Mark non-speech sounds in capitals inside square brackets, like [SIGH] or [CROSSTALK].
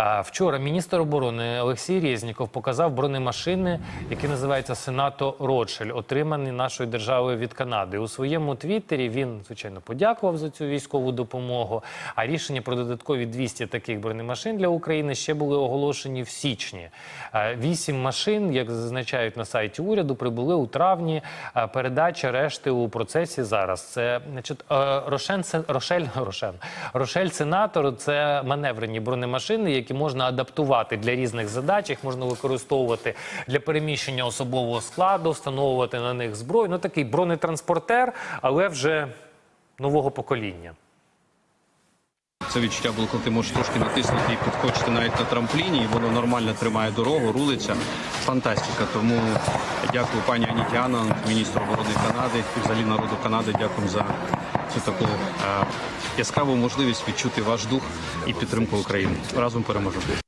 Вчора міністр оборони Олексій Резніков показав бронемашини, які називаються Сенато Ротшель, отримані нашою державою від Канади. У своєму твіттері він, звичайно, подякував за цю військову допомогу. А рішення про додаткові 200 таких бронемашин для України ще були оголошені в січні. Вісім машин, як зазначають на сайті уряду, прибули у травні. Передача решти у процесі зараз. Це значить, е, Рошен, Рошель, [LAUGHS] Рошен, Рошель Сенатор це маневрені бронемашини, які можна адаптувати для різних задач. Їх можна використовувати для переміщення особового складу, встановлювати на них зброю. Ну такий бронетранспортер, але вже нового покоління. Це відчуття було, коли ти можеш трошки натиснути і підкочити навіть на трампліні, і воно нормально тримає дорогу, рулиться. Фантастика. Тому дякую пані Анітіана, міністру оборони Канади і взагалі народу Канади. Дякую за цю таку е, яскраву можливість відчути ваш дух і підтримку України. Разом переможемо.